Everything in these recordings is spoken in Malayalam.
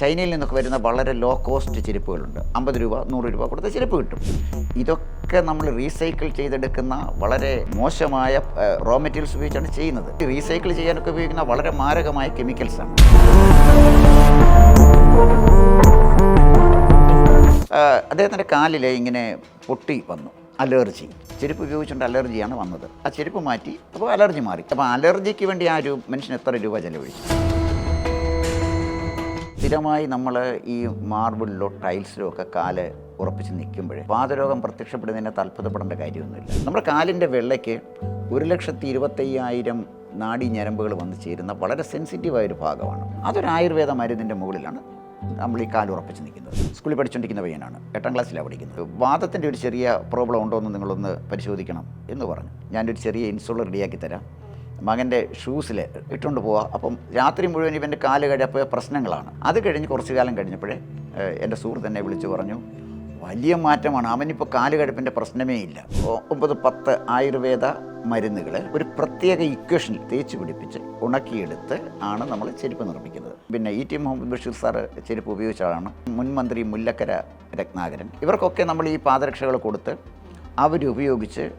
ചൈനയിൽ നിന്നൊക്കെ വരുന്ന വളരെ ലോ കോസ്റ്റ് ചെരുപ്പുകളുണ്ട്. അമ്പത് രൂപ നൂറ് രൂപ കൊടുത്ത ചെരുപ്പ് കിട്ടും. ഇതൊക്കെ നമ്മൾ റീസൈക്കിൾ ചെയ്തെടുക്കുന്ന വളരെ മോശമായ റോ മെറ്റീരിയൽസ് ഉപയോഗിച്ചാണ് ചെയ്യുന്നത്. റീസൈക്കിൾ ചെയ്യാനൊക്കെ ഉപയോഗിക്കുന്ന വളരെ മാരകമായ കെമിക്കൽസാണ് അദ്ദേഹത്തിന്റെ കാലിൽ ഇങ്ങനെ പൊട്ടി വന്നു. അലർജി. ചെരുപ്പ് ഉപയോഗിച്ചുകൊണ്ട് അലർജിയാണ് വന്നത്. ആ ചെരുപ്പ് മാറ്റി അപ്പോൾ അലർജി മാറി. അപ്പോൾ അലർജിക്ക് വേണ്ടി ആ ഒരു മനുഷ്യൻ എത്ര രൂപ ചെലവഴിച്ചു? സ്ഥിരമായി നമ്മൾ ഈ മാർബിളിലോ ടൈൽസിലോ ഒക്കെ കാൽ ഉറപ്പിച്ച് നിൽക്കുമ്പോഴേ പാദരോഗം പ്രത്യക്ഷപ്പെടുന്നതിനെ താല്പര്യപ്പെടേണ്ട കാര്യമൊന്നുമില്ല. നമ്മുടെ കാലിന്റെ വെള്ളയ്ക്ക് ഒരു ലക്ഷത്തി ഇരുപത്തയ്യായിരം നാടി ഞരമ്പുകൾ വന്നു ചേരുന്ന വളരെ സെൻസിറ്റീവായ ഒരു ഭാഗമാണ്. അതൊരു ആയുർവേദ മരുന്നിന്റെ മുകളിലാണ് നമ്മൾ ഈ കാൽ ഉറപ്പിച്ച് നിൽക്കുന്നത്. സ്കൂളിൽ പഠിച്ചുകൊണ്ടിരിക്കുന്ന പയ്യനാണ്. എട്ടാം ക്ലാസ്സിലാണ് പഠിക്കുന്നത്. വാദത്തിന്റെ ഒരു ചെറിയ പ്രോബ്ലം ഉണ്ടോ എന്ന് നിങ്ങളൊന്ന് പരിശോധിക്കണം എന്ന് പറഞ്ഞു. ഞാനൊരു ചെറിയ ഇൻസുളർ റെഡിയാക്കി തരാം. മകന്റെ ഷൂസിൽ ഇട്ടുകൊണ്ട് പോവാം അപ്പം രാത്രി മുഴുവൻ ഇവന്റെ കാൽ കഴിയപ്പോൾ പ്രശ്നങ്ങളാണ്. അത് കഴിഞ്ഞ് കുറച്ച് കാലം കഴിഞ്ഞപ്പോഴേ എന്റെ സുഹൃത്ത് എന്നെ വിളിച്ച് പറഞ്ഞു വലിയ മാറ്റമാണ്. അവനിപ്പോൾ കാൽ കഴിപ്പിന്റെ പ്രശ്നമേ ഇല്ല. ഒമ്പത് പത്ത് ആയുർവേദ മരുന്നുകൾ ഒരു പ്രത്യേക ഇക്വേഷനിൽ തേച്ച് പിടിപ്പിച്ച് ഉണക്കിയെടുത്ത് ആണ് നമ്മൾ ചെരുപ്പ് നിർമ്മിക്കുന്നത്. പിന്നെ E T Muhammad Basheer sir ചെരുപ്പ് ഉപയോഗിച്ച ആളാണ്. മുല്ലക്കര രത്നാകരൻ. ഇവർക്കൊക്കെ നമ്മൾ ഈ പാദരക്ഷകൾ കൊടുത്ത് അവരുപയോഗിച്ച്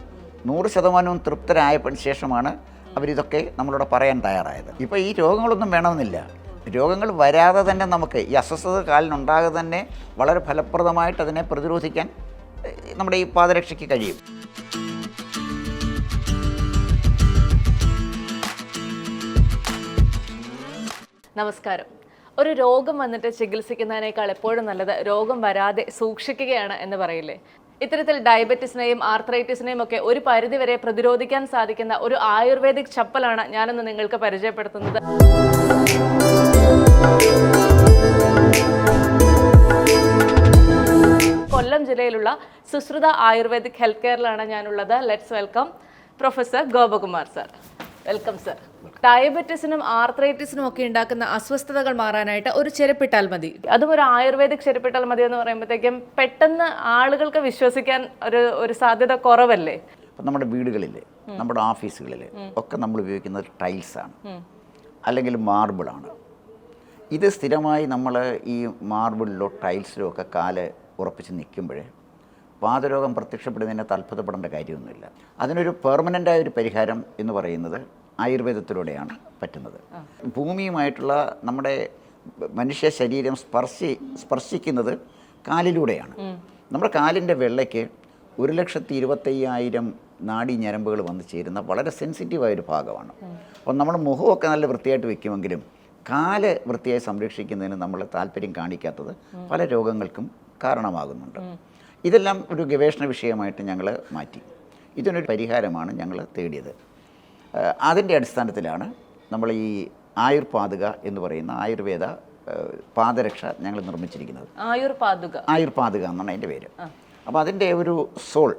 നൂറ് ശതമാനവും തൃപ്തരായപ്പോൾ ശേഷമാണ് അവരിതൊക്കെ നമ്മളോട് പറയാൻ തയ്യാറായത്. ഇപ്പോൾ ഈ രോഗങ്ങളൊന്നും വേണമെന്നില്ല. രോഗങ്ങൾ വരാതെ തന്നെ നമുക്ക് ഈ അസ്വസ്ഥത കാലിനുണ്ടാകാതെ തന്നെ വളരെ ഫലപ്രദമായിട്ട് അതിനെ പ്രതിരോധിക്കാൻ നമ്മുടെ ഈ പാദരക്ഷയ്ക്ക് കഴിയും. നമസ്കാരം. ഒരു രോഗം വന്നിട്ട് ചികിത്സിക്കുന്നതിനേക്കാൾ എപ്പോഴും നല്ലത് രോഗം വരാതെ സൂക്ഷിക്കുകയാണ് എന്ന് പറയില്ലേ? ഇത്തരത്തിൽ ഡയബറ്റീസിനെയും ആർത്രൈറ്റിസിനെയും ഒക്കെ ഒരു പരിധിവരെ പ്രതിരോധിക്കാൻ സാധിക്കുന്ന ഒരു ആയുർവേദിക് ചപ്പലാണ് ഞാനിന്ന് നിങ്ങൾക്ക് പരിചയപ്പെടുത്തുന്നത്. കൊല്ലം ജില്ലയിലുള്ള സുശ്രുത ആയുർവേദിക് ഹെൽത്ത് കെയറിലാണ് ഞാനുള്ളത്. Let's welcome professor Gopakumar sir welcome sir ഡയബറ്റീസിനും ആർത്രൈറ്റിസിനും ഒക്കെ ഉണ്ടാക്കുന്ന അസ്വസ്ഥതകൾ മാറാനായിട്ട് ഒരു ചെരുപ്പിട്ടാൽ മതി. അതും ഒരു ആയുർവേദിക് ചെരുപ്പിട്ടാൽ മതി എന്ന് പറയുമ്പോഴത്തേക്കും പെട്ടെന്ന് ആളുകൾക്ക് വിശ്വസിക്കാൻ ഒരു ഒരു സാധ്യത കുറവല്ലേ? ഇപ്പം നമ്മുടെ വീടുകളിൽ നമ്മുടെ ഓഫീസുകളിൽ ഒക്കെ നമ്മൾ ഉപയോഗിക്കുന്നത് ആണ്. അല്ലെങ്കിൽ മാർബിളാണ് ഇത് സ്ഥിരമായി നമ്മൾ ഈ മാർബിളിലോ ടൈൽസിലോ ഒക്കെ കാൽ ഉറപ്പിച്ച് നിൽക്കുമ്പോഴേ പാദരോഗം പ്രത്യക്ഷപ്പെടുന്നതിനെ താല്പര്യപ്പെടേണ്ട കാര്യമൊന്നുമില്ല. അതിനൊരു പെർമനന്റായ ഒരു പരിഹാരം എന്ന് പറയുന്നത് ആയുർവേദത്തിലൂടെയാണ് പറ്റുന്നത്. ഭൂമിയുമായിട്ടുള്ള നമ്മുടെ മനുഷ്യ ശരീരം സ്പർശി സ്പർശിക്കുന്നത് കാലിലൂടെയാണ്. നമ്മുടെ കാലിന്റെ വെള്ളയ്ക്ക് ഒരു ലക്ഷത്തി ഇരുപത്തയ്യായിരം നാഡി ഞരമ്പുകൾ വന്നു ചേരുന്ന വളരെ സെൻസിറ്റീവായ ഒരു ഭാഗമാണ്. അപ്പം നമ്മുടെ മുഖമൊക്കെ നല്ല വൃത്തിയായിട്ട് വെക്കുമെങ്കിലും കാൽ വൃത്തിയായി സംരക്ഷിക്കുന്നതിന് നമ്മൾ താല്പര്യം കാണിക്കാത്തത് പല രോഗങ്ങൾക്കും കാരണമാകുന്നുണ്ട്. ഇതെല്ലാം ഒരു ഗവേഷണ വിഷയമായിട്ട് ഞങ്ങൾ മാറ്റി. ഇതിനൊരു പരിഹാരമാണ് ഞങ്ങൾ തേടിയത്. അതിന്റെ അടിസ്ഥാനത്തിലാണ് നമ്മൾ ഈ ആയുർപാതുക എന്ന് പറയുന്ന ആയുർവേദ പാദരക്ഷ ഞങ്ങൾ നിർമ്മിച്ചിരിക്കുന്നത്. ആയുർ പാതുക ആയുർപാതുക എന്നാണ് അതിന്റെ പേര്. അപ്പോൾ അതിന്റെ ഒരു സോൾ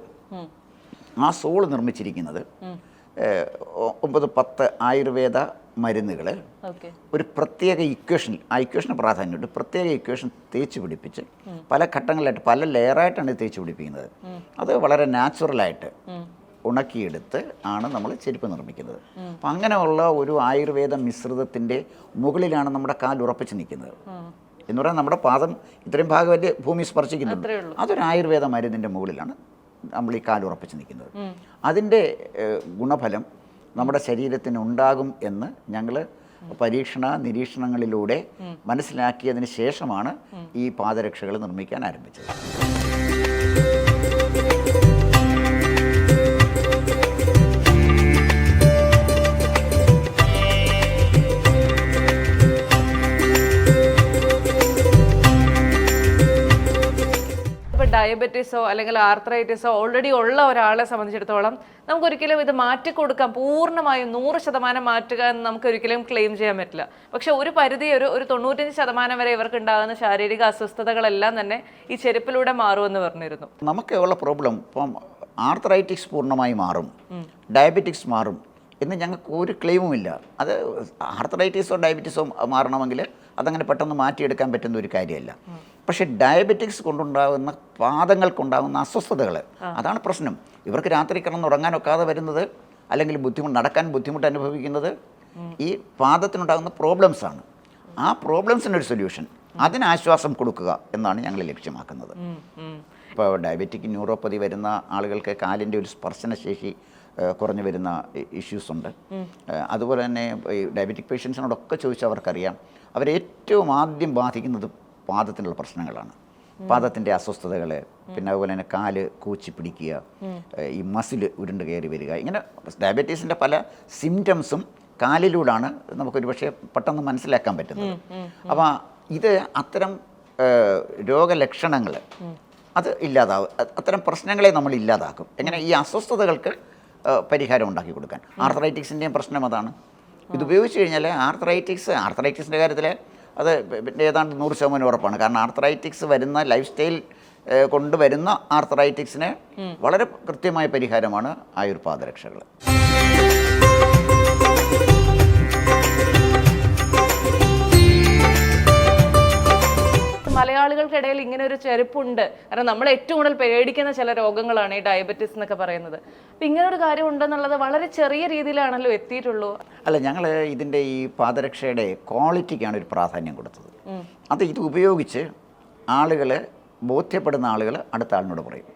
ആ സോൾ നിർമ്മിച്ചിരിക്കുന്നത് ഒമ്പത് പത്ത് ആയുർവേദ മരുന്നുകൾ ഒരു പ്രത്യേക ഇക്വേഷനിൽ ആ ഇക്വേഷന് പ്രാധാന്യമുണ്ട്. പ്രത്യേക ഇക്വേഷൻ തേച്ച് പിടിപ്പിച്ച് പല ഘട്ടങ്ങളിലായിട്ട് പല ലെയറായിട്ടാണ് തേച്ച് പിടിപ്പിക്കുന്നത്. അത് വളരെ നാച്ചുറലായിട്ട് ഉണക്കിയെടുത്ത് ആണ് നമ്മൾ ചെരുപ്പ് നിർമ്മിക്കുന്നത്. അപ്പം അങ്ങനെയുള്ള ഒരു ആയുർവേദ മിശ്രിതത്തിന്റെ മുകളിലാണ് നമ്മുടെ കാൽ ഉറപ്പിച്ച് നിൽക്കുന്നത്. എന്ന് പറഞ്ഞാൽ നമ്മുടെ പാദം ഇത്രയും ഭാഗം ഭാഗമല്ലേ ഭൂമി സ്പർശിക്കുന്നുണ്ട് അതൊരു ആയുർവേദ മരുന്നിന്റെ മുകളിലാണ് നമ്മൾ ഈ കാൽ ഉറപ്പിച്ച് നിൽക്കുന്നത്. അതിന്റെ ഗുണഫലം നമ്മുടെ ശരീരത്തിന് ഉണ്ടാകും എന്ന് ഞങ്ങൾ പരീക്ഷണ നിരീക്ഷണങ്ങളിലൂടെ മനസ്സിലാക്കിയതിന് ശേഷമാണ് ഈ പാദരക്ഷകൾ നിർമ്മിക്കാൻ ആരംഭിച്ചത്. ഡയബറ്റീസോ അല്ലെങ്കിൽ ആർത്രൈറ്റിസോ ഓൾറെഡി ഉള്ള ഒരാളെ സംബന്ധിച്ചിടത്തോളം നമുക്കൊരിക്കലും ഇത് മാറ്റി കൊടുക്കാം പൂർണമായും നൂറ് ശതമാനം മാറ്റുക എന്ന് നമുക്ക് ഒരിക്കലും ക്ലെയിം ചെയ്യാൻ പറ്റില്ല. പക്ഷെ ഒരു പരിധി ഒരു ഒരു തൊണ്ണൂറ്റഞ്ച് ശതമാനം വരെ ഇവർക്ക് ഉണ്ടാകുന്ന ശാരീരിക അസ്വസ്ഥതകളെല്ലാം തന്നെ ഈ ചെരുപ്പിലൂടെ മാറുമെന്ന് പറഞ്ഞിരുന്നു. നമുക്ക് ഉള്ള പ്രോബ്ലം ഇപ്പം ആർത്രൈറ്റിക്സ് പൂർണമായി മാറും. ഡയബറ്റിക്സ് മാറും. എന്ന് ഞങ്ങൾക്ക് ഒരു ക്ലെയിമുമില്ല അത് ആർത്രൈറ്റിസോ ഡയബറ്റീസോ മാറണമെങ്കിൽ അതങ്ങനെ പെട്ടെന്ന് മാറ്റിയെടുക്കാൻ പറ്റുന്ന ഒരു കാര്യമല്ല. പക്ഷേ ഡയബറ്റിക്സ് കൊണ്ടുണ്ടാകുന്ന പാദങ്ങൾക്കുണ്ടാകുന്ന അസ്വസ്ഥതകൾ അതാണ് പ്രശ്നം. ഇവർക്ക് രാത്രി കിടന്ന് കിടന്നുറങ്ങാനൊക്കാതെ വരുന്നത് അല്ലെങ്കിൽ ബുദ്ധിമുട്ട് നടക്കാൻ ബുദ്ധിമുട്ട് അനുഭവിക്കുന്നത് ഈ പാദത്തിനുണ്ടാകുന്ന പ്രോബ്ലംസാണ് ആ പ്രോബ്ലംസിനൊരു സൊല്യൂഷൻ അതിന് ആശ്വാസം കൊടുക്കുക എന്നാണ് ഞങ്ങൾ ലക്ഷ്യമാക്കുന്നത്. ഇപ്പോൾ ഡയബറ്റിക് ന്യൂറോപ്പതി വരുന്ന ആളുകൾക്ക് കാലിന്റെ ഒരു സ്പർശനശേഷി കുറഞ്ഞു വരുന്ന ഇഷ്യൂസ് ഉണ്ട്. അതുപോലെ തന്നെ ഈ ഡയബറ്റിക് പേഷ്യൻസിനോടൊക്കെ ചോദിച്ചാൽ അവർക്കറിയാം. അവരേറ്റവും ആദ്യം ബാധിക്കുന്നത് പാദത്തിനുള്ള പ്രശ്നങ്ങളാണ്. പാദത്തിന്റെ അസ്വസ്ഥതകൾ പിന്നെ അതുപോലെ തന്നെ കാൽ കൂച്ചി പിടിക്കുക ഈ മസിൽ ഉരുണ്ട് കയറി വരിക. ഇങ്ങനെ ഡയബറ്റീസിന്റെ പല സിംറ്റംസും കാലിലൂടാണ് നമുക്കൊരു പക്ഷേ പെട്ടെന്ന് മനസ്സിലാക്കാൻ പറ്റുന്നത്. അപ്പോൾ ഇത് അത്തരം രോഗലക്ഷണങ്ങൾ അത് ഇല്ലാതാവും അത്തരം പ്രശ്നങ്ങളെ നമ്മൾ ഇല്ലാതാക്കും. എങ്ങനെ ഈ അസ്വസ്ഥതകൾക്ക് പരിഹാരം ഉണ്ടാക്കി കൊടുക്കാൻ. ആർത്രൈറ്റിക്സിന്റെയും പ്രശ്നം അതാണ്. ഇത് ഉപയോഗിച്ച് കഴിഞ്ഞാൽ ആർത്രൈറ്റിക്സ് ആർത്രൈറ്റിക്സിന്റെ കാര്യത്തിൽ അത് ഏതാണ്ട് നൂറ് ശതമാനം ഉറപ്പാണ്. കാരണം ആർത്രൈറ്റിക്സ് വരുന്ന ലൈഫ് സ്റ്റൈൽ കൊണ്ടുവരുന്ന ആർത്രൈറ്റിക്സിന് വളരെ കൃത്യമായ പരിഹാരമാണ് ആയുർപാദ രക്ഷകൾ ഇങ്ങനെ ഒരു ചെരുപ്പുണ്ട്. കാരണം നമ്മൾ ഏറ്റവും കൂടുതൽ പേടിക്കുന്ന ചില രോഗങ്ങളാണ് ഈ ഡയബറ്റീസ് എന്നൊക്കെ പറയുന്നത്. അപ്പം ഇങ്ങനെ ഒരു കാര്യം ഉണ്ടെന്നുള്ളത് വളരെ ചെറിയ രീതിയിലാണല്ലോ എത്തിയിട്ടുള്ളൂ. അല്ല ഞങ്ങൾ ഇതിന്റെ ഈ പാദരക്ഷയുടെ ക്വാളിറ്റിക്കാണ് ഒരു പ്രാധാന്യം കൊടുത്തത്. അത് ഇത് ഉപയോഗിച്ച് ആളുകൾ ബോധ്യപ്പെടുന്ന ആളുകൾ അടുത്ത ആളിനോട് പറയും.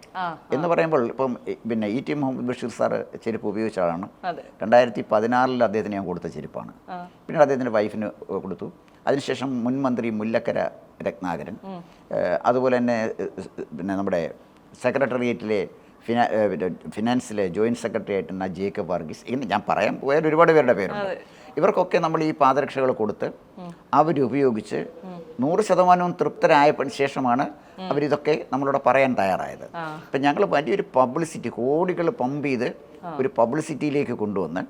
എന്ന് പറയുമ്പോൾ ഇപ്പം പിന്നെ E T Muhammad Basheer sir ചെരുപ്പ് ഉപയോഗിച്ച ആളാണ്. രണ്ടായിരത്തി പതിനാറിൽ അദ്ദേഹത്തിന് ഞാൻ കൊടുത്ത ചെരുപ്പാണ്. പിന്നീട് അദ്ദേഹത്തിന്റെ വൈഫിന് കൊടുത്തു. അതിനുശേഷം മുൻ മന്ത്രി മുല്ലക്കര രത്നാകരൻ. അതുപോലെ തന്നെ പിന്നെ നമ്മുടെ സെക്രട്ടേറിയറ്റിലെ ഫിനാ ഫിനാൻസിലെ ജോയിന്റ് സെക്രട്ടറി ആയിട്ടുള്ള ജേക്കബ് വർഗീസ്. ഇങ്ങനെ ഞാൻ പറയാൻ പോയാൽ ഒരുപാട് പേരുടെ പേരുണ്ട്. ഇവർക്കൊക്കെ നമ്മൾ ഈ പാദരക്ഷകൾ കൊടുത്ത് അവരുപയോഗിച്ച് നൂറ് ശതമാനവും തൃപ്തരായപ്പോൾ ശേഷമാണ് അവരിതൊക്കെ നമ്മളോട് പറയാൻ തയ്യാറായത്. അപ്പം ഞങ്ങൾ വലിയൊരു പബ്ലിസിറ്റി കോടികൾ പമ്പ് ചെയ്ത് ഒരു പബ്ലിസിറ്റിയിലേക്ക് കൊണ്ടുവന്ന്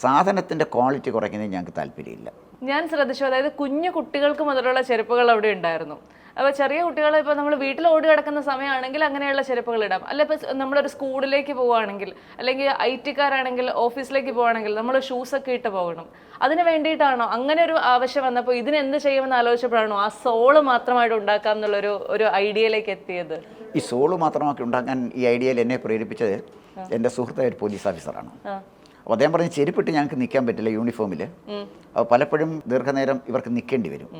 സാധനത്തിന്റെ ക്വാളിറ്റി കുറയ്ക്കുന്നതിന് ഞങ്ങൾക്ക് താല്പര്യമില്ല. ഞാൻ ശ്രദ്ധിച്ചു. അതായത് കുഞ്ഞു കുട്ടികൾക്ക് മുതലുള്ള ചെരുപ്പുകൾ അവിടെ ഉണ്ടായിരുന്നു. അപ്പോൾ ചെറിയ കുട്ടികൾ ഇപ്പോൾ നമ്മൾ വീട്ടിൽ ഓടി കിടക്കുന്ന സമയമാണെങ്കിൽ അങ്ങനെയുള്ള ചെരുപ്പുകൾ ഇടാം. അല്ല ഇപ്പോൾ നമ്മളൊരു സ്കൂളിലേക്ക് പോവുകയാണെങ്കിൽ അല്ലെങ്കിൽ ഐ ടിക്കാരാണെങ്കിൽ ഓഫീസിലേക്ക് പോവുകയാണെങ്കിൽ നമ്മൾ ഷൂസ് ഒക്കെ ഇട്ട് പോകണം. അതിന് വേണ്ടിയിട്ടാണോ? അങ്ങനെ ഒരു ആവശ്യം വന്നപ്പോൾ ഇതിന് എന്ത് ചെയ്യുമെന്ന് ആലോചിച്ചപ്പോഴാണോ ആ സോൾ മാത്രമായിട്ട് ഉണ്ടാക്കാം എന്നുള്ളൊരു ഒരു ഐഡിയയിലേക്ക് എത്തിയത്? ഈ സോൾ മാത്രമാക്കി ഉണ്ടാക്കാൻ ഈ ഐഡിയയിൽ എന്നെ പ്രേരിപ്പിച്ചത് എന്റെ സുഹൃത്തായ ഒരു പോലീസ് ഓഫീസറാണ്. അപ്പോൾ അദ്ദേഹം പറഞ്ഞ് ചെരുപ്പിട്ട് ഞങ്ങൾക്ക് നിൽക്കാൻ പറ്റില്ല യൂണിഫോമിൽ. അപ്പോൾ പലപ്പോഴും ദീർഘനേരം ഇവർക്ക് നിൽക്കേണ്ടി വരും.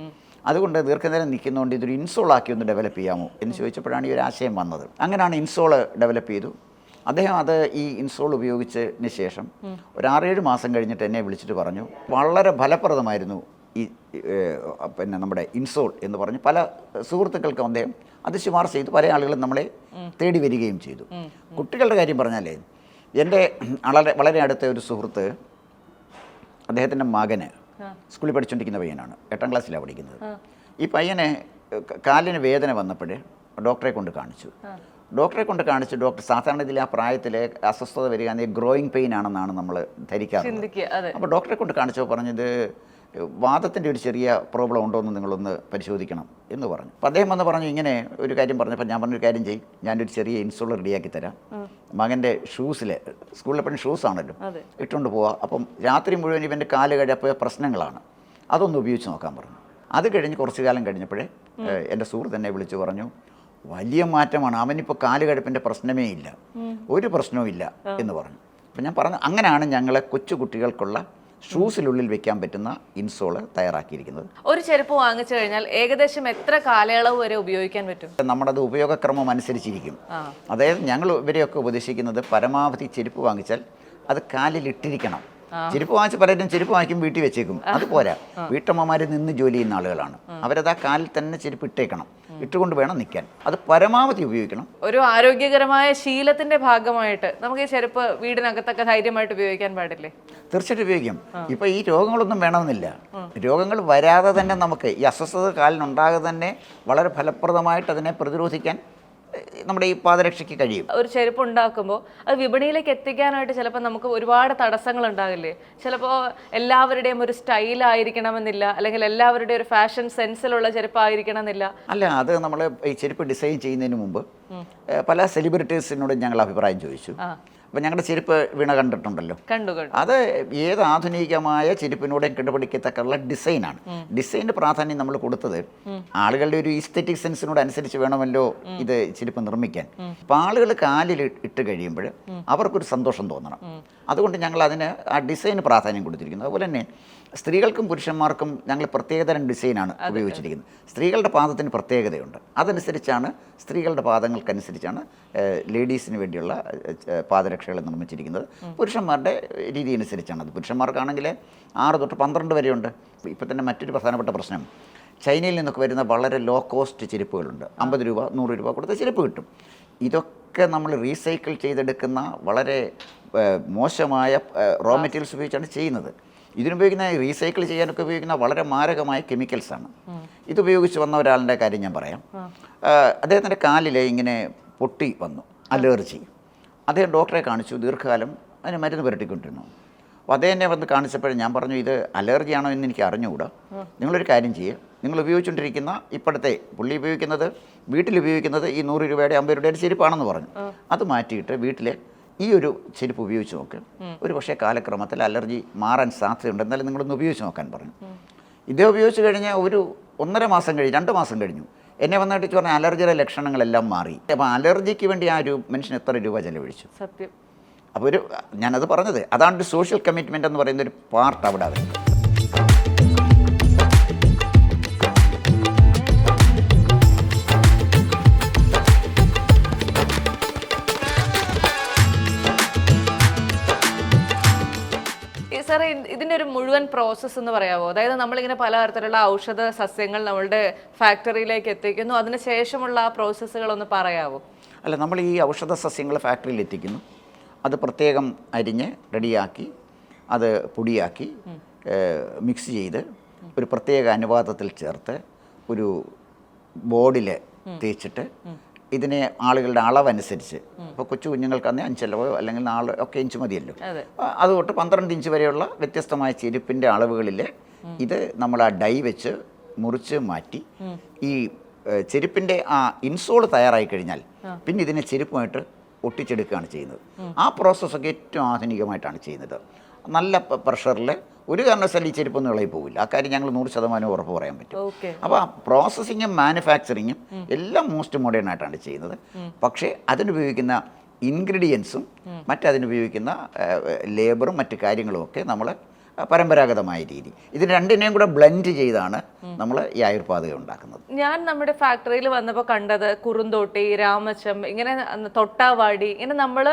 അതുകൊണ്ട് ദീർഘനേരം നിൽക്കുന്നതുകൊണ്ട് ഇതൊരു ഇൻസോൾ ആക്കി ഒന്ന് ഡെവലപ്പ് ചെയ്യാമോ എന്ന് ചോദിച്ചപ്പോഴാണ് ഈ ഒരു ആശയം വന്നത്. അങ്ങനെയാണ് ഇൻസോൾ ഡെവലപ്പ് ചെയ്തു. അദ്ദേഹം അത് ഈ ഇൻസോൾ ഉപയോഗിച്ചതിന് ശേഷം ഒരു ആറേഴ് മാസം കഴിഞ്ഞിട്ട് എന്നെ വിളിച്ചിട്ട് പറഞ്ഞു വളരെ ഫലപ്രദമായിരുന്നു ഈ പിന്നെ നമ്മുടെ ഇൻസോൾ എന്ന് പറഞ്ഞ്. പല സുഹൃത്തുക്കൾക്കും അദ്ദേഹം അത് ശുപാർശ ചെയ്തു. പല ആളുകളും നമ്മളെ തേടി വരികയും ചെയ്തു. കുട്ടികളുടെ കാര്യം പറഞ്ഞാലേ എന്റെ വളരെ വളരെ അടുത്ത ഒരു സുഹൃത്ത് അദ്ദേഹത്തിന്റെ മകന് സ്കൂളിൽ പഠിച്ചുകൊണ്ടിരിക്കുന്ന പയ്യനാണ്. എട്ടാം ക്ലാസ്സിലാണ് പഠിക്കുന്നത്. ഈ പയ്യന് കാലിന് വേദന വന്നപ്പോൾ ഡോക്ടറെ കൊണ്ട് കാണിച്ചു. ഡോക്ടറെ കൊണ്ട് കാണിച്ച് ഡോക്ടർ സാധാരണ ഇതിൽ ആ പ്രായത്തിൽ അസ്വസ്ഥത വരിക ഗ്രോയിങ് പെയിൻ ആണെന്നാണ് നമ്മൾ ധരിക്കാറ് അപ്പോൾ ഡോക്ടറെ കൊണ്ട് കാണിച്ചപ്പോൾ പറഞ്ഞത് വാദത്തിന്റെ ഒരു ചെറിയ പ്രോബ്ലം ഉണ്ടോ എന്ന് നിങ്ങളൊന്ന് പരിശോധിക്കണം എന്ന് പറഞ്ഞു. അപ്പം അദ്ദേഹം വന്ന് പറഞ്ഞു ഇങ്ങനെ ഒരു കാര്യം പറഞ്ഞപ്പോൾ ഞാൻ പറഞ്ഞൊരു കാര്യം ചെയ്യും. ഞാനൊരു ചെറിയ ഇൻസുൾ റെഡിയാക്കി തരാം. മകന്റെ ഷൂസിൽ സ്കൂളിൽ എപ്പോഴും ഷൂസ് ആണല്ലോ ഇട്ടുകൊണ്ട് പോവാം. അപ്പം രാത്രി മുഴുവൻ ഇവന്റെ കാൽ കഴിയപ്പോൾ പ്രശ്നങ്ങളാണ്. അതൊന്ന് ഉപയോഗിച്ച് നോക്കാൻ പറഞ്ഞു. അത് കഴിഞ്ഞ് കുറച്ച് കാലം കഴിഞ്ഞപ്പോഴേ എന്റെ സുഹൃത്ത് എന്നെ വിളിച്ച് പറഞ്ഞു വലിയ മാറ്റമാണ്. അവനിപ്പോൾ കാൽ കഴുപ്പിന്റെ പ്രശ്നമേ ഇല്ല. ഒരു പ്രശ്നവും ഇല്ല എന്ന് പറഞ്ഞു. അപ്പം ഞാൻ പറഞ്ഞു അങ്ങനെയാണ് ഞങ്ങളെ കൊച്ചു കുട്ടികൾക്കുള്ള ഷൂസിനുള്ളിൽ വെക്കാൻ പറ്റുന്ന ഇൻസോൾ തയ്യാറാക്കിയിരിക്കുന്നത്. ഒരു ചെരുപ്പ് വാങ്ങിച്ചു കഴിഞ്ഞാൽ ഏകദേശം എത്ര കാലയളവ് വരെ ഉപയോഗിക്കാൻ പറ്റും? നമ്മുടെ അത് ഉപയോഗക്രമം അനുസരിച്ചിരിക്കും. അതായത് ഞങ്ങൾ ഇവരെയൊക്കെ ഉപദേശിക്കുന്നത് പരമാവധി ചെരുപ്പ് വാങ്ങിച്ചാൽ അത് കാലിൽ ഇട്ടിരിക്കണം. ചെരുപ്പ് വാങ്ങിച്ച് പലരും ചെരുപ്പ് വാങ്ങിക്കും വീട്ടിൽ വെച്ചേക്കും. അത് പോരാ വീട്ടമ്മമാർ നിന്ന് ജോലി ചെയ്യുന്ന ആളുകളാണ്. അവരത് ആ കാലിൽ തന്നെ ചെരുപ്പ് ഇട്ടേക്കണം. ഇട്ടുകൊണ്ട് വേണം നിൽക്കാൻ. അത് പരമാവധി ഉപയോഗിക്കണം. ഒരു ആരോഗ്യകരമായ ശീലത്തിന്റെ ഭാഗമായിട്ട് നമുക്ക് ഈ ചെരുപ്പ് വീടിനകത്തൊക്കെ ധൈര്യമായിട്ട് ഉപയോഗിക്കാൻ പാടില്ലേ? തീർച്ചയായിട്ടും ഉപയോഗിക്കും. ഇപ്പൊ ഈ രോഗങ്ങളൊന്നും വേണമെന്നില്ല. രോഗങ്ങൾ വരാതെ തന്നെ നമുക്ക് ഈ അസ്വസ്ഥത കാലിനുണ്ടാകാതെ തന്നെ വളരെ ഫലപ്രദമായിട്ട് അതിനെ പ്രതിരോധിക്കാൻ നമ്മുടെ ഈ പാദരക്ഷയ്ക്ക് കഴിയും. ഒരു ചെരുപ്പ് ഉണ്ടാക്കുമ്പോൾ അത് വിപണിയിലേക്ക് എത്തിക്കാനായിട്ട് ചിലപ്പോൾ നമുക്ക് ഒരുപാട് തടസ്സങ്ങൾ ഉണ്ടാകില്ലേ ചിലപ്പോൾ എല്ലാവരുടെയും ഒരു സ്റ്റൈലായിരിക്കണമെന്നില്ല അല്ലെങ്കിൽ എല്ലാവരുടെയും ഒരു ഫാഷൻ സെൻസിലുള്ള ചെരുപ്പായിരിക്കണം എന്നില്ല അല്ല അത് നമ്മൾ ഈ ചെരുപ്പ് ഡിസൈൻ ചെയ്യുന്നതിന് മുമ്പ് പല സെലിബ്രിറ്റീസിനോട് ഞങ്ങൾ അഭിപ്രായം ചോദിച്ചു. ആ അപ്പം ഞങ്ങളുടെ ചെരുപ്പ് വീണ കണ്ടിട്ടുണ്ടല്ലോ. കണ്ടു അത് ഏത് ആധുനികമായ ചെരുപ്പിനൂടെയും കിടപിടിക്കത്തക്കുള്ള ഡിസൈനാണ്. ഡിസൈനിന് പ്രാധാന്യം നമ്മൾ കൊടുത്തത് ആളുകളുടെ ഒരു ഈസ്തെറ്റിക് സെൻസിനോട് അനുസരിച്ച് വേണമല്ലോ ഇത് ചെരുപ്പ് നിർമ്മിക്കാൻ. അപ്പം ആളുകൾ കാലിൽ ഇട്ട് കഴിയുമ്പോൾ അവർക്കൊരു സന്തോഷം തോന്നണം. അതുകൊണ്ട് ഞങ്ങൾ അതിന് ആ ഡിസൈന് പ്രാധാന്യം കൊടുത്തിരിക്കുന്നു. അതുപോലെ തന്നെ സ്ത്രീകൾക്കും പുരുഷന്മാർക്കും ഞങ്ങൾ പ്രത്യേകതരം ഡിസൈനാണ് ഉപയോഗിച്ചിരിക്കുന്നത്. സ്ത്രീകളുടെ പാദത്തിന് പ്രത്യേകതയുണ്ട്. അതനുസരിച്ചാണ് സ്ത്രീകളുടെ പാദങ്ങൾക്കനുസരിച്ചാണ് ലേഡീസിന് വേണ്ടിയുള്ള പാദരക്ഷകൾ നിർമ്മിച്ചിരിക്കുന്നത്. പുരുഷന്മാരുടെ രീതി അനുസരിച്ചാണ് അത്. പുരുഷന്മാർക്കാണെങ്കിൽ ആറ് തൊട്ട് പന്ത്രണ്ട് വരെയുണ്ട്. ഇപ്പം തന്നെ മറ്റൊരു പ്രധാനപ്പെട്ട പ്രശ്നം. ചൈനയിൽ നിന്നൊക്കെ വരുന്ന വളരെ ലോ കോസ്റ്റ് ചെരുപ്പുകളുണ്ട്. അമ്പത് രൂപ നൂറ് രൂപ കൊടുത്ത ചെരുപ്പ് കിട്ടും. ഇതൊക്കെ നമ്മൾ റീസൈക്കിൾ ചെയ്തെടുക്കുന്ന വളരെ മോശമായ റോ മെറ്റീരിയൽസ് ഉപയോഗിച്ചാണ് ചെയ്യുന്നത്. ഇതിനുപയോഗിക്കുന്ന റീസൈക്കിൾ ചെയ്യാനൊക്കെ ഉപയോഗിക്കുന്ന വളരെ മാരകമായ കെമിക്കൽസാണ് ഇതുപയോഗിച്ച് വന്ന ഒരാളുടെ കാര്യം ഞാൻ പറയാം. അദ്ദേഹത്തിന്റെ കാലിൽ ഇങ്ങനെ പൊട്ടി വന്നു അലർജി. അദ്ദേഹം ഡോക്ടറെ കാണിച്ചു ദീർഘകാലം അതിന് മരുന്ന് പുരട്ടിക്കൊണ്ടിരുന്നു. അപ്പോൾ അദ്ദേഹം എന്നെ വന്ന് കാണിച്ചപ്പോഴും ഞാൻ പറഞ്ഞു ഇത് അലർജി ആണോ എന്ന് എനിക്ക് അറിഞ്ഞുകൂടാ. നിങ്ങളൊരു കാര്യം ചെയ്യുക നിങ്ങൾ ഉപയോഗിച്ചുകൊണ്ടിരിക്കുന്ന ഇപ്പോഴത്തെ പുള്ളി ഉപയോഗിക്കുന്നത് വീട്ടിൽ ഉപയോഗിക്കുന്നത് ഈ നൂറ് രൂപയുടെ അമ്പത് രൂപയുടെ ചെരുപ്പാണെന്ന് പറഞ്ഞു. അത് മാറ്റിയിട്ട് വീട്ടിൽ ഈ ഒരു ചെരുപ്പ് ഉപയോഗിച്ച് നോക്ക്. ഒരു പക്ഷേ കാലക്രമത്തിൽ അലർജി മാറാൻ സാധ്യതയുണ്ട്. എന്നാലും നിങ്ങളൊന്ന് ഉപയോഗിച്ച് നോക്കാൻ പറഞ്ഞു ഇതേ ഉപയോഗിച്ച് കഴിഞ്ഞാൽ ഒരു ഒന്നര മാസം കഴിഞ്ഞ് രണ്ട് മാസം കഴിഞ്ഞു. എന്നെ വന്നിട്ട് പറഞ്ഞ അലർജിയുടെ ലക്ഷണങ്ങളെല്ലാം മാറി. അപ്പോൾ അലർജിക്ക് വേണ്ടി ആ ഒരു മനുഷ്യൻ എത്ര രൂപ ചെലവഴിച്ചു? സത്യം. അപ്പോൾ ഒരു ഞാനത് പറഞ്ഞത് അതാണ് സോഷ്യൽ കമ്മിറ്റ്മെന്റ് എന്ന് പറയുന്ന ഒരു പാർട്ട് അവിടെ വരുന്നത് മുഴുവൻ പ്രോസസ്സ് എന്ന് പറയാമോ അതായത് നമ്മളിങ്ങനെ പലതരത്തിലുള്ള ഔഷധ സസ്യങ്ങൾ നമ്മളുടെ ഫാക്ടറിയിലേക്ക് എത്തിക്കുന്നു. അതിന് ശേഷമുള്ള ആ പ്രോസസ്സുകൾ ഒന്ന് പറയാമോ അല്ല നമ്മൾ ഈ ഔഷധ സസ്യങ്ങൾ ഫാക്ടറിയിൽ എത്തിക്കുന്നു. അത് പ്രത്യേകം അരിഞ്ഞ് റെഡിയാക്കി അത് പൊടിയാക്കി മിക്സ് ചെയ്ത് ഒരു പ്രത്യേക അനുപാതത്തിൽ ചേർത്ത് ഒരു ബോർഡിൽ തേച്ചിട്ട് ഇതിനെ ആളുകളുടെ അളവനുസരിച്ച്. ഇപ്പോൾ കൊച്ചു കുഞ്ഞുങ്ങൾക്ക് അന്നേ അഞ്ചലവോ അല്ലെങ്കിൽ നാല് ഒക്കെ ഇഞ്ച് മതിയല്ലോ. അതെ. ആ, അത് തൊട്ട് പന്ത്രണ്ട് ഇഞ്ച് വരെയുള്ള വ്യത്യസ്തമായ ചെരുപ്പിന്റെ അളവുകളിൽ ഇത് നമ്മൾ ആ ഡൈ വെച്ച് മുറിച്ച് മാറ്റി ഈ ചെരുപ്പിന്റെ ആ ഇൻസോൾ തയ്യാറായി കഴിഞ്ഞാൽ പിന്നെ ഇതിനെ ചെരുപ്പുമായിട്ട് ഒട്ടിച്ചെടുക്കുകയാണ് ചെയ്യുന്നത്. ആ പ്രോസസ്സൊക്കെ ഏറ്റവും ആധുനികമായിട്ടാണ് ചെയ്യുന്നത്. നല്ല പ്രഷറിൽ ഒരു കാരണവശാലും ഈ ചെരുപ്പൊന്നും ഇളകി പോകില്ല ആ കാര്യം ഞങ്ങൾ നൂറ് ശതമാനം ഉറപ്പ് പറയാൻ പറ്റും. അപ്പോൾ ആ പ്രോസസ്സിങ്ങും മാനുഫാക്ചറിങ്ങും എല്ലാം മോസ്റ്റ് മോഡേൺ ആയിട്ടാണ് ചെയ്യുന്നത്. പക്ഷേ അതിനുപയോഗിക്കുന്ന ഇൻഗ്രീഡിയൻസും മറ്റതിനുപയോഗിക്കുന്ന ലേബറും മറ്റു കാര്യങ്ങളും ഒക്കെ നമ്മൾ പരമ്പരാഗതമായ രീതി. ഇത് രണ്ടിനെയും കൂടെ ബ്ലെൻഡ് ചെയ്താണ് നമ്മൾ ഈ ആയുർപാതകം ഉണ്ടാക്കുന്നത്. ഞാൻ നമ്മുടെ ഫാക്ടറിയിൽ വന്നപ്പോൾ കണ്ടത് കുറുന്തോട്ടി രാമച്ചം ഇങ്ങനെ തൊട്ടാവാടി ഇങ്ങനെ നമ്മൾ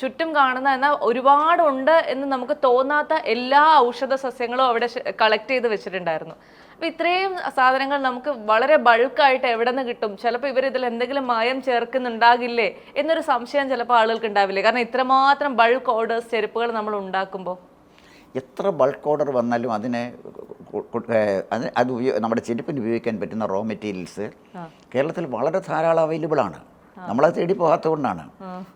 ചുറ്റും കാണുന്ന എന്നാൽ ഒരുപാടുണ്ട് എന്ന് നമുക്ക് തോന്നാത്ത എല്ലാ ഔഷധ സസ്യങ്ങളും അവിടെ കളക്ട് ചെയ്ത് വെച്ചിട്ടുണ്ടായിരുന്നു. അപ്പം ഇത്രയും സാധനങ്ങൾ നമുക്ക് വളരെ ബൾക്കായിട്ട് എവിടെ നിന്ന് കിട്ടും? ചിലപ്പോൾ ഇവർ ഇതിൽ എന്തെങ്കിലും മായം ചേർക്കുന്നുണ്ടാകില്ലേ? എന്നൊരു സംശയം ചിലപ്പോൾ ആളുകൾക്ക് ഉണ്ടാവില്ലേ? കാരണം ഇത്രമാത്രം ബൾക്ക് ഓർഡേഴ്സ് ചെരുപ്പുകൾ നമ്മൾ ഉണ്ടാക്കുമ്പോൾ എത്ര ബൾക്ക് ഓർഡർ വന്നാലും അതിന് ഏഹ് അത് നമ്മുടെ ചെരുപ്പിന് ഉപയോഗിക്കാൻ പറ്റുന്ന റോ മെറ്റീരിയൽസ് കേരളത്തിൽ വളരെ ധാരാളം അവൈലബിൾ ആണ്. നമ്മളത് തേടി പോകാത്തതുകൊണ്ടാണ്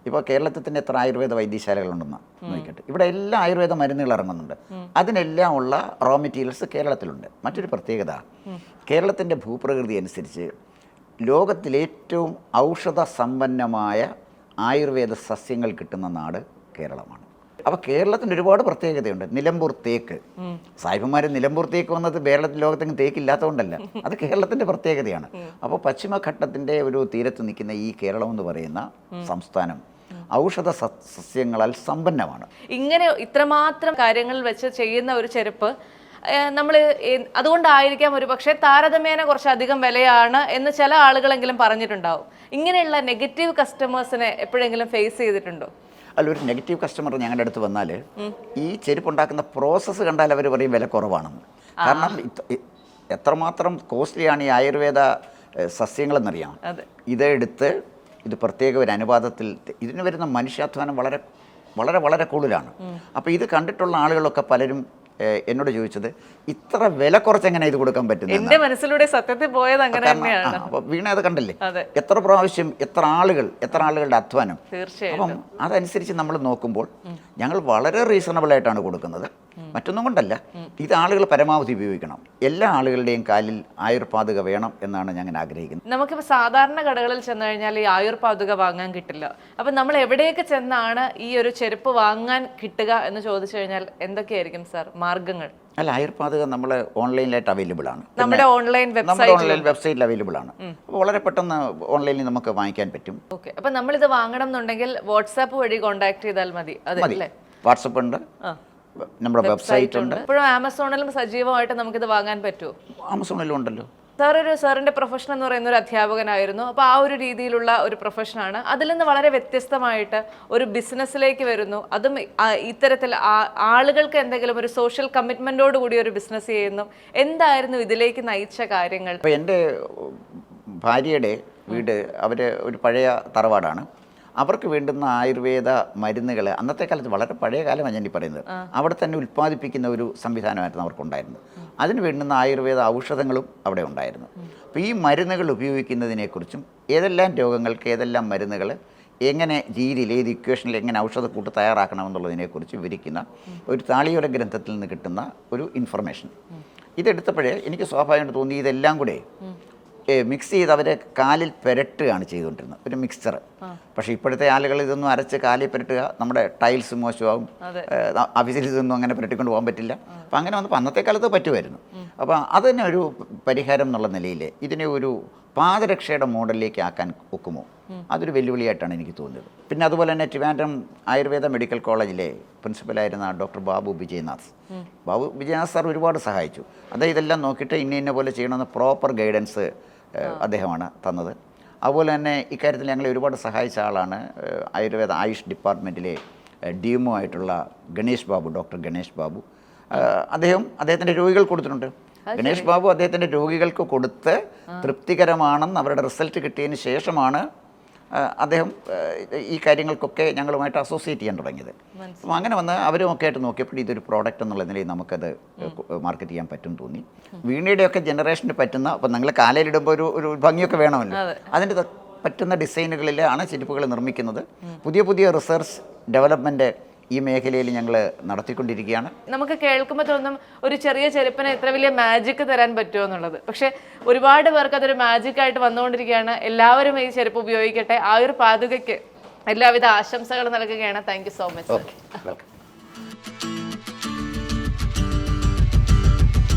ഇപ്പോൾ കേരളത്തിൽ തന്നെ എത്ര ആയുർവേദ വൈദ്യശാലകളുണ്ടെന്ന് നോക്കിയിട്ട്. ഇവിടെ എല്ലാ ആയുർവേദ മരുന്നുകൾ ഇറങ്ങുന്നുണ്ട്. അതിനെല്ലാം ഉള്ള റോ മെറ്റീരിയൽസ് കേരളത്തിലുണ്ട്. മറ്റൊരു പ്രത്യേകത കേരളത്തിന്റെ ഭൂപ്രകൃതി അനുസരിച്ച് ലോകത്തിലേറ്റവും ഔഷധ സമ്പന്നമായ ആയുർവേദ സസ്യങ്ങൾ കിട്ടുന്ന നാട് കേരളമാണ്. അപ്പോൾ കേരളത്തിന് ഒരുപാട് പ്രത്യേകതയുണ്ട്. നിലമ്പൂർ തേക്ക്. സായിപ്പന്മാർ നിലമ്പൂർ തേക്ക് വന്നത് കേരളത്തിൽ ലോകത്തെങ്ങും തേക്കില്ലാത്തതുകൊണ്ടല്ല. അത് കേരളത്തിന്റെ പ്രത്യേകതയാണ്. അപ്പോൾ പശ്ചിമഘട്ടത്തിന്റെ ഒരു തീരത്ത് നിൽക്കുന്ന ഈ കേരളം എന്ന് പറയുന്ന സംസ്ഥാനം ഔഷധ സസ്യങ്ങളാൽ സമ്പന്നമാണ്. ഇങ്ങനെ ഇത്രമാത്രം കാര്യങ്ങൾ വെച്ച് ചെയ്യുന്ന ഒരു ചെരുപ്പ് നമ്മൾ അതുകൊണ്ടായിരിക്കാം ഒരു പക്ഷേ താരതമ്യേന കുറച്ചധികം വിലയാണ് എന്ന് ചില ആളുകളെങ്കിലും പറഞ്ഞിട്ടുണ്ടാവും. ഇങ്ങനെയുള്ള നെഗറ്റീവ് കസ്റ്റമേഴ്സിനെ എപ്പോഴെങ്കിലും ഫേസ് ചെയ്തിട്ടുണ്ടോ? അല്ല ഒരു നെഗറ്റീവ് കസ്റ്റമർ ഞങ്ങളുടെ അടുത്ത് വന്നാൽ ഈ ചെരുപ്പ് ഉണ്ടാക്കുന്ന പ്രോസസ്സ് കണ്ടാൽ അവർ പറയും വില കുറവാണെന്ന്. കാരണം എത്രമാത്രം കോസ്റ്റ്ലിയാണ് ഈ ആയുർവേദ സസ്യങ്ങളെന്നറിയാം. ഇതെടുത്ത് ഇത് പ്രത്യേക ഒരു അനുപാതത്തിൽ ഇതിന് വരുന്ന മനുഷ്യാധ്വാനം വളരെ വളരെ വളരെ കൂടുതലാണ്. അപ്പോൾ ഇത് കണ്ടിട്ടുള്ള ആളുകളൊക്കെ പലരും എന്നോട് ചോദിച്ചത് ഇത്ര വില കുറച്ചെങ്ങനെ ഇത് കൊടുക്കാൻ പറ്റുന്നത് എന്റെ മനസ്സിലൂടെ സത്യത്തിൽ പോയത് അങ്ങനെ തന്നെയാണ്. വീണ അത് കണ്ടല്ലേ? എത്ര പ്രാവശ്യം എത്ര ആളുകൾ എത്ര ആളുകളുടെ അധ്വാനം? തീർച്ചയായും അപ്പം അതനുസരിച്ച് നമ്മൾ നോക്കുമ്പോൾ ഞങ്ങൾ വളരെ റീസണബിൾ ആയിട്ടാണ് കൊടുക്കുന്നത്. മറ്റൊന്നും കൊണ്ടല്ല. ഇത് ആളുകൾ പരമാവധി ഉപയോഗിക്കണം. എല്ലാ ആളുകളുടെയും കാലിൽ ആയുർപാതക വേണം എന്നാണ് ഞാൻ ആഗ്രഹിക്കുന്നത്. നമുക്കിപ്പോൾ സാധാരണ കടകളിൽ ചെന്ന് കഴിഞ്ഞാൽ ഈ ആയുർപാതുക വാങ്ങാൻ കിട്ടില്ല. അപ്പം നമ്മൾ എവിടെയൊക്കെ ചെന്നാണ് ഈ ഒരു ചെരുപ്പ് വാങ്ങാൻ കിട്ടുക എന്ന് ചോദിച്ചു കഴിഞ്ഞാൽ എന്തൊക്കെയായിരിക്കും സാർ മാർഗങ്ങൾ? അല്ല ആയുർപാതക നമ്മൾ ഓൺലൈനിലായിട്ട് അവൈലബിൾ ആണ്. നമ്മുടെ ഓൺലൈൻ നമ്മുടെ വെബ്സൈറ്റ് ഓൺലൈൻ വെബ്സൈറ്റിൽ അവൈലബിൾ ആണ്. അപ്പോൾ വളരെ പെട്ടെന്ന് ഓൺലൈനിൽ നമുക്ക് വാങ്ങിക്കാൻ പറ്റും. ഓക്കെ. അപ്പം നമ്മളിത് വാങ്ങണം എന്നുണ്ടെങ്കിൽ വാട്സാപ്പ് വഴി കോൺടാക്ട് ചെയ്താൽ മതി. അതെ അല്ലേ? വാട്സപ്പ് ഉണ്ട്. നമ്മുടെ വെബ്സൈറ്റ് ഉണ്ട്. ഇപ്പോഴും ആമസോണിലും സജീവമായിട്ട് നമുക്കിത് വാങ്ങാൻ പറ്റുമോ? ആമസോണിലും ഉണ്ടല്ലോ. സാർ ഒരു സാറിന്റെ പ്രൊഫഷൻ എന്ന് പറയുന്ന ഒരു അധ്യാപകനായിരുന്നു. അപ്പോൾ ആ ഒരു രീതിയിലുള്ള ഒരു പ്രൊഫഷനാണ് അതിൽ നിന്ന് വളരെ വ്യത്യസ്തമായിട്ട് ഒരു ബിസിനസ്സിലേക്ക് വരുന്നു. അതും ഇത്തരത്തിൽ ആളുകൾക്ക് എന്തെങ്കിലും ഒരു സോഷ്യൽ കമ്മിറ്റ്മെന്റോട് കൂടി ഒരു ബിസിനസ് ചെയ്യുന്നു. എന്തായിരുന്നു ഇതിലേക്ക് നയിച്ച കാര്യങ്ങൾ? എന്റെ ഭാര്യയുടെ വീട് അവർ ഒരു പഴയ തറവാടാണ്. അവർക്ക് വേണ്ടുന്ന ആയുർവേദ മരുന്നുകൾ അന്നത്തെ കാലത്ത് വളരെ പഴയ കാലമാണ് ഞാൻ ഈ പറയുന്നത്. അവിടെ തന്നെ ഉൽപ്പാദിപ്പിക്കുന്ന ഒരു സംവിധാനമായിരുന്നു അവർക്കുണ്ടായിരുന്നത്. അതിന് വേണ്ടുന്ന ആയുർവേദ ഔഷധങ്ങളും അവിടെ ഉണ്ടായിരുന്നു. അപ്പോൾ ഈ മരുന്നുകൾ ഉപയോഗിക്കുന്നതിനെക്കുറിച്ചും ഏതെല്ലാം രോഗങ്ങൾക്ക് ഏതെല്ലാം മരുന്നുകൾ എങ്ങനെ രീതിയിൽ ഏത് ഇക്വേഷനിൽ എങ്ങനെ ഔഷധക്കൂട്ട് തയ്യാറാക്കണമെന്നുള്ളതിനെക്കുറിച്ച് വിവരിക്കുന്ന ഒരു താളിയോല ഗ്രന്ഥത്തിൽ നിന്ന് കിട്ടുന്ന ഒരു ഇൻഫർമേഷൻ ഇതെടുത്തപ്പോഴേ എനിക്ക് സ്വാഭാവികമായിട്ട് തോന്നി ഇതെല്ലാം കൂടെ മിക്സ് ചെയ്ത് അവരെ കാലിൽ പുരട്ടുകയാണ് ചെയ്തുകൊണ്ടിരുന്നത്. ഒരു മിക്സ്ചർ പക്ഷേ ഇപ്പോഴത്തെ ആളുകൾ ഇതൊന്നും അരച്ച് കാലിൽ പുരട്ടുക നമ്മുടെ ടൈൽസ് മോശമാവും ഓഫീസിൽ ഇതൊന്നും അങ്ങനെ പുരട്ടിക്കൊണ്ട് പോകാൻ പറ്റില്ല. അപ്പം അങ്ങനെ വന്നപ്പോൾ അന്നത്തെ കാലത്ത് പറ്റുമായിരുന്നു. അപ്പോൾ അതിന് ഒരു പരിഹാരം എന്നുള്ള നിലയിൽ ഇതിനെ ഒരു പാദരക്ഷയുടെ മോഡലിലേക്ക് ആക്കാൻ ഒക്കുമോ? അതൊരു വെല്ലുവിളിയായിട്ടാണ് എനിക്ക് തോന്നിയത്. പിന്നെ അതുപോലെ തന്നെ ട്രിവാൻഡ്രം ആയുർവേദ മെഡിക്കൽ കോളേജിലെ പ്രിൻസിപ്പലായിരുന്ന ഡോക്ടർ ബാബു വിജയനാഥ്. ബാബു വിജയനാഥ് സാർ ഒരുപാട് സഹായിച്ചു. അതായത് ഇതെല്ലാം നോക്കിയിട്ട് ഇന്ന ഇന്ന പോലെ ചെയ്യണമെന്ന് പ്രോപ്പർ ഗൈഡൻസ് അദ്ദേഹമാണ് തന്നത്. അതുപോലെ തന്നെ ഇക്കാര്യത്തിൽ ഞങ്ങളെ ഒരുപാട് സഹായിച്ച ആളാണ് ആയുർവേദ ആയുഷ് ഡിപ്പാർട്ട്മെന്റിലെ ഡിഎംഒ ആയിട്ടുള്ള ഗണേഷ് ബാബു ഡോക്ടർ ഗണേഷ് ബാബു. അദ്ദേഹം അദ്ദേഹത്തിന്റെ രോഗികൾ കൊടുത്തിട്ടുണ്ട്. ഗണേഷ് ബാബു അദ്ദേഹത്തിന്റെ രോഗികൾക്ക് കൊടുത്ത് തൃപ്തികരമാണെന്ന് അവരുടെ റിസൾട്ട് കിട്ടിയതിന് ശേഷമാണ് അദ്ദേഹം ഈ കാര്യങ്ങൾക്കൊക്കെ ഞങ്ങളുമായിട്ട് അസോസിയേറ്റ് ചെയ്യാൻ തുടങ്ങിയത്. അപ്പം അങ്ങനെ വന്ന് അവരുമൊക്കെ ആയിട്ട് നോക്കിയപ്പോൾ ഇതൊരു പ്രോഡക്റ്റ് എന്നുള്ള നിലയിൽ നമുക്കത് മാർക്കറ്റ് ചെയ്യാൻ പറ്റും തോന്നി. വീണയുടെയൊക്കെ ജനറേഷന് പറ്റുന്ന അപ്പം നിങ്ങൾ കാലയിലിടുമ്പോൾ ഒരു ഒരു ഭംഗിയൊക്കെ വേണമല്ലോ. അതിന്റെ പറ്റുന്ന ഡിസൈനുകളിലാണ് ചെരുപ്പുകൾ നിർമ്മിക്കുന്നത്. പുതിയ പുതിയ റിസർച്ച് ഡെവലപ്മെന്റ് ഈ മേഖലയിൽ ഞങ്ങൾ നടത്തിക്കൊണ്ടിരിക്കുകയാണ്. നമുക്ക് കേൾക്കുമ്പോൾ തോന്നും ഒരു ചെറിയ ചെരുപ്പിന് എത്ര വലിയ മാജിക് തരാൻ പറ്റുമോ എന്നുള്ളത്. പക്ഷേ ഒരുപാട് പേർക്ക് അതൊരു മാജിക്കായിട്ട് വന്നുകൊണ്ടിരിക്കുകയാണ്. എല്ലാവരും ഈ ചെരുപ്പ് ഉപയോഗിക്കട്ടെ. ആ ഒരു പാതുകയ്ക്ക് എല്ലാവിധ ആശംസകൾ നൽകുകയാണ്. Thank you so much okay welcome